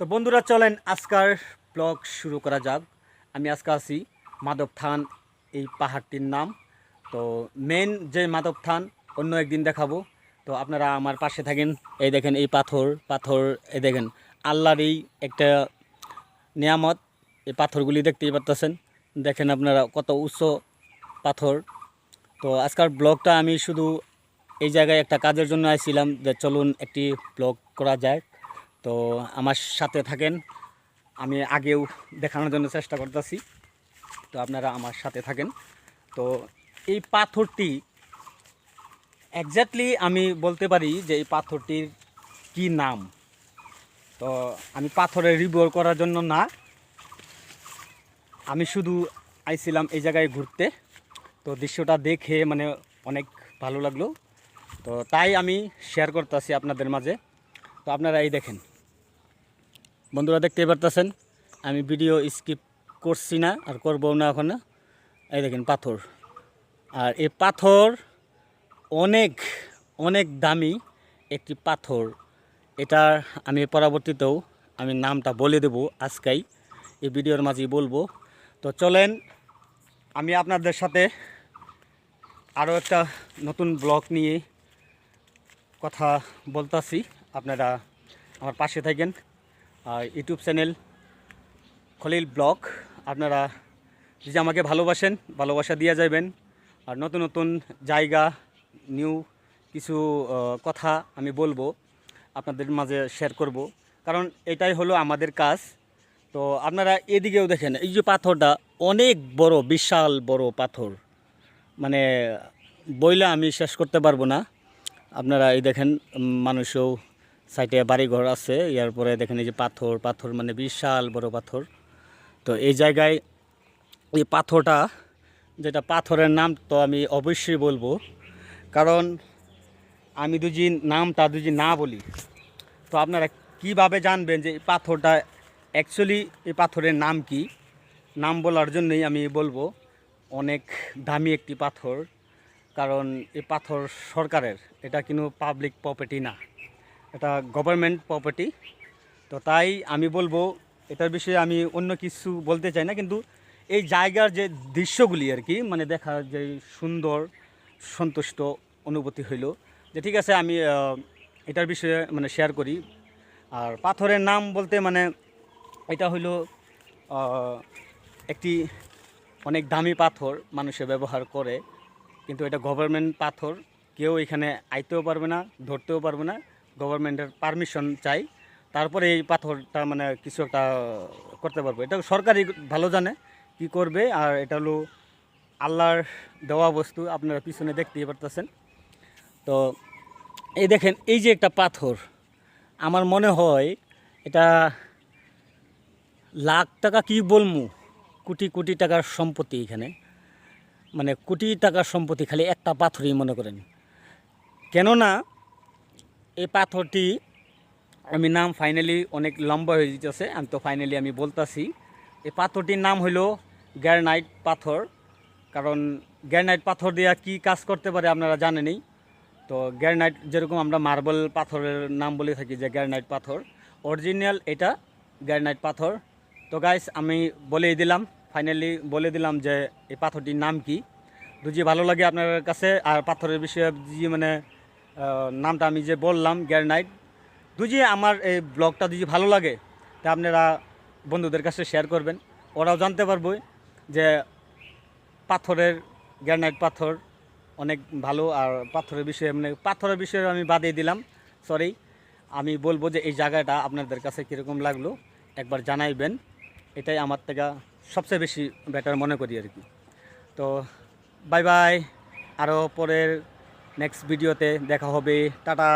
তো বন্ধুরা, চলেন আজকার ব্লগ শুরু করা যাক। আমি আজকে আছি মাধব থান, এই পাহাড়টির নাম। তো মেন যে মাধব থান, অন্য একদিন দেখাবো। তো আপনারা আমার পাশে থাকেন, এই দেখেন এই পাথর পাথর, এই দেখেন আল্লাহর এই একটা নিয়ামত। এই পাথরগুলি দেখতেই পারতেছেন। দেখেন আপনারা কত উচ্চ পাথর। তো আজকাল ব্লগটা আমি শুধু এই জায়গায় একটা কাজের জন্য আসছিলাম যে চলুন একটি ব্লগ করা যায়। তো আমার সাথে থাকেন। আমি আগেও দেখানোর জন্য চেষ্টা করতেছি। তো আপনারা আমার সাথে থাকেন। তো এই পাথরটি একজ্যাক্টলি আমি বলতে পারি যে এই পাথরটির কি নাম। তো আমি পাথরের রিভিউ করার জন্য না। আমি শুধু আইছিলাম এই জায়গায় ঘুরতে। তো দৃশ্যটা দেখে মানে অনেক ভালো লাগল। তো তাই আমি শেয়ার করতেছি আপনাদের মাঝে। তো আপনারা এই দেখেন। বন্ধুরা দেখতে পারতেছেন, আমি ভিডিও স্কিপ করছি না আর করব না ওখানে এই দেখেন পাথর। আর এই পাথর অনেক অনেক দামি একটি পাথর। এটার আমি পরবর্তীতেও আমি নামটা বলে দেবো আজকাই, এই ভিডিওর মাঝেই বলব। তো চলেন, আমি আপনাদের সাথে আরও একটা নতুন ব্লগ নিয়ে কথা বলতাছি। আপনারা আমার পাশে থাকেন। YouTube channel Khalil blog. আপনারা যদি আমাকে ভালোবাসেন, ভালোবাসা দিয়ে যাবেন। আর নতুন নতুন জায়গা, নিউ কিছু কথা আমি বলব, আপনাদের মাঝে শেয়ার করব। কারণ এটাই হলো আমাদের কাজ। তো আপনারা এদিকেও দেখেন, এই যে পাথরটা অনেক বড়, বিশাল বড় পাথর। মানে বইলে আমি শেষ করতে পারব না। আপনারা এই দেখেন মানুষও সাইডে বাড়িঘর আছে, ইয়ার পরে দেখেন এই যে পাথর পাথর মানে বিশাল বড় পাথর। তো এই জায়গায় এই পাথরটা, যেটা পাথরের নাম তো আমি অবশ্যই বলব। কারণ আমি দুজি নামটা দুজি না বলি, তো আপনারা কীভাবে জানবেন যে এই পাথরটা অ্যাকচুয়ালি এই পাথরের নাম কি? নাম বলার জন্যই আমি বলব, অনেক দামি একটি পাথর। কারণ এই পাথর সরকারের, এটা কিন্তু পাবলিক প্রপার্টি না। এটা গভর্নমেন্ট প্রপার্টি তো তাই আমি বলব, এটার বিষয়ে আমি অন্য কিছু বলতে চাই না, কিন্তু এই জায়গার যে দৃশ্যগুলি আর কি মানে দেখা যে সুন্দর, সন্তুষ্ট অনুভূতি হইল। যে ঠিক আছে, আমি এটার বিষয়ে মানে শেয়ার করি। আর পাথরের নাম বলতে মানে এটা হইল একটি অনেক দামি পাথর মানুষে ব্যবহার করে, কিন্তু এটা গভর্নমেন্ট পাথর। কেউ এখানে আইতেও পারবে না, ধরতেও পারবে না। গভর্নমেন্টের পারমিশন চাই। তারপরে এই পাথরটা মানে কিছু একটা করতে পারব। এটা সরকারি ভালো জানে কি করবে, আর এটা হলো আল্লাহর দেওয়া বস্তু, আপনারা পিছনে দেখতেই পারতেছেন। তো এই দেখেন, এই যে একটা পাথর, আমার মনে হয় এটা লাখ টাকা কি বলমু? কোটি কোটি টাকার সম্পত্তি এখানে। মানে কোটি টাকার সম্পত্তি, খালি একটা পাথরই মনে করেন। কেননা এই পাথরটি আমি নাম ফাইনালি অনেক লম্বা হয়ে যেতেছে, আমি তো ফাইনালি আমি বলতাছি। এই পাথরটির নাম হইল গ্যারনাইট পাথর। কারণ গ্যারনাইট পাথর দিয়ে কি কাজ করতে পারে আপনারা জানেনই। তো গ্যারনাইট যেরকম আমরা মার্বেল পাথরের নাম বলে থাকি যে গ্যারনাইট পাথর, অরিজিনাল এটা গ্যারনাইট পাথর। তো গাইস আমি বলেই দিলাম ফাইনালি বলে দিলাম যে এই পাথরটির নাম কি। যদি ভালো লাগে আপনার কাছে, আর পাথরের বিষয়ে যে মানে নামটা আমি যে বললাম, গ্যারনাইট। দুজি, আমার এই ব্লগটা যদি ভালো লাগে, তা আপনারা বন্ধুদের কাছে শেয়ার করবেন। ওরাও জানতে পারব যে পাথরের, গ্যারনাইট পাথর অনেক ভালো, আর পাথরের বিষয়ে মানে পাথরের বিষয়ে আমি বাদিয়ে দিলাম সরি আমি বলব যে এই জায়গাটা আপনাদের কাছে কীরকম লাগল, একবার জানাইবেন। এটাই আমার থেকে সবচেয়ে বেশি বেটার মনে করি আর কি। তো বাই বাই আরও পরের নেক্সট ভিডিওতে দেখা হবে। টাটা।